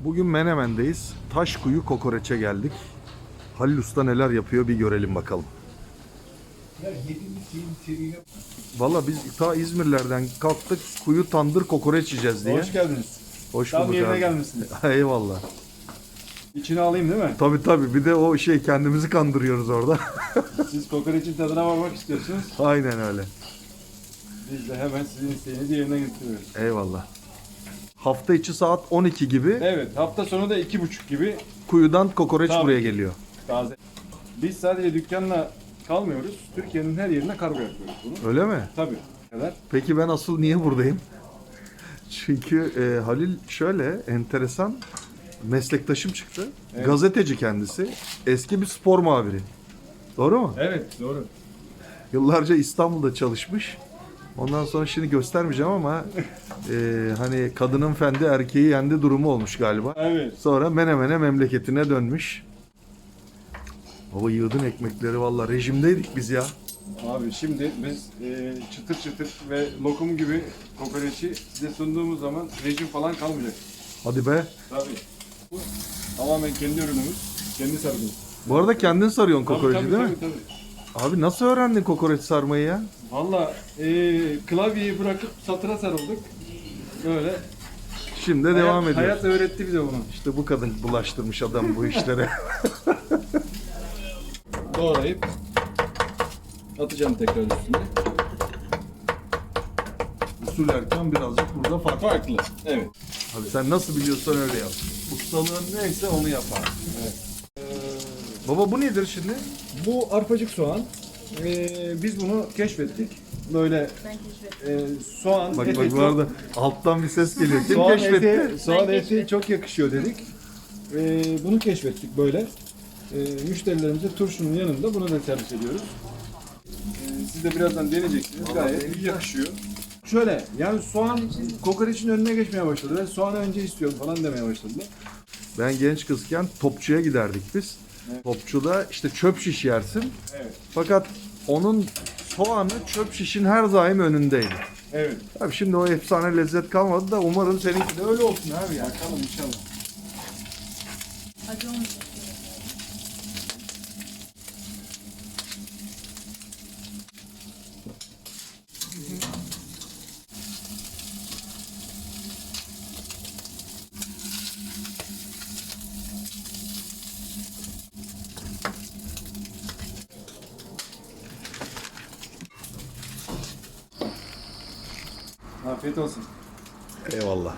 Bugün Menemen'deyiz. Taşkuyu Kokoreç'e geldik. Halil Usta neler yapıyor bir görelim bakalım. Valla biz ta İzmirlerden kalktık kuyu tandır kokoreç yiyeceğiz diye. Hoş geldiniz. Hoş Tam bulduk yerine abi. gelmişsiniz. Eyvallah. İçine alayım değil mi? Tabi tabi bir de o şey kendimizi kandırıyoruz orada. Siz kokoreçin tadına varmak istiyorsunuz. Aynen öyle. Biz de hemen sizin isteğinizi yerine getiriyoruz. Eyvallah. Hafta içi saat 12 gibi Evet hafta sonu da iki buçuk gibi kuyudan kokoreç Tabii. buraya geliyor. taze. Biz sadece dükkanla kalmıyoruz. Türkiye'nin her yerine kargo yapıyoruz bunu. Öyle mi? Tabii. Kadar. Peki ben asıl niye buradayım? Çünkü e, Halil şöyle enteresan meslektaşım çıktı. Evet. Gazeteci kendisi. Eski bir spor muhabiri. Doğru mu? Evet doğru. Yıllarca İstanbul'da çalışmış. Ondan sonra şimdi göstermeyeceğim ama e, hani kadının fendi erkeği yendi durumu olmuş galiba. Evet. Sonra Menemen'e memleketine dönmüş. Baba yığdın ekmekleri valla rejimdeydik biz ya. Abi şimdi biz e, çıtır çıtır ve lokum gibi kokoreçi size sunduğumuz zaman rejim falan kalmayacak. Hadi be. Tabii. Bu tamamen kendi ürünümüz. Kendi sarımız. Bu arada kendin sarıyorsun kokoreci değil mi? tabii, tabii. Abi nasıl öğrendin kokoreç sarmayı ya? Valla e, klavyeyi bırakıp satıra sarıldık. Böyle. Şimdi hayat, devam ediyoruz. Hayat öğretti bize bunu. İşte bu kadın bulaştırmış adam bu işlere. Doğrayıp atacağım tekrar üstüne. Usul erken birazcık burada farklı. Farklı. Evet. Abi sen nasıl biliyorsan öyle yap. Ustalığın neyse onu yapar. evet. Baba bu nedir şimdi? Bu arpacık soğan. Ee, biz bunu keşfettik. Böyle Ben keşfettim. e, soğan, Bak eti, bak bu arada alttan bir ses geliyor. Kim soğan keşfetti? eti, soğan Ben eti keşfettim. çok yakışıyor dedik. Ee, bunu keşfettik böyle. Ee, müşterilerimize turşunun yanında bunu da servis ediyoruz. Ee, siz de birazdan deneyeceksiniz. Gayet iyi yakışıyor. Şöyle yani soğan kokoreçin önüne geçmeye başladı. Ben soğanı önce istiyorum falan demeye başladılar. Ben genç kızken topçuya giderdik biz. Evet. Topçuda işte çöp şiş yersin. Evet. Fakat onun soğanı çöp şişin her daim önündeydi. Evet. Abi şimdi o efsane lezzet kalmadı da umarım seninki de öyle olsun abi ya. Bakalım inşallah. Acı olmayacak. Afiyet olsun. Eyvallah.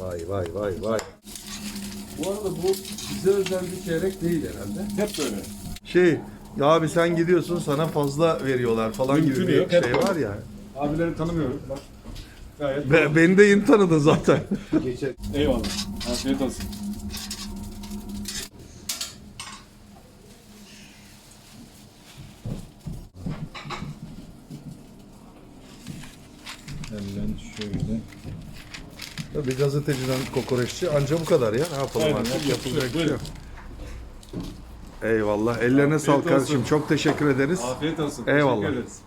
Vay vay vay vay. Bu arada bu bize özel bir çeyrek değil herhalde. Hep böyle. Şey ya abi sen gidiyorsun sana fazla veriyorlar falan Mümkün gibi bir yok, hep şey böyle. var ya. Abileri tanımıyorum. Bak. Gayet Be, beni de yeni tanıdın zaten. Geçer. Eyvallah. Afiyet olsun. Hemen şöyle. bir gazeteciden kokoreççi anca bu kadar ya. Ne yapalım Aynen, artık yapacak bir şey yok. Eyvallah. Ellerine Afiyet sağlık kardeşim. olsun. Çok teşekkür ederiz. Afiyet olsun. Eyvallah. Teşekkür ederiz.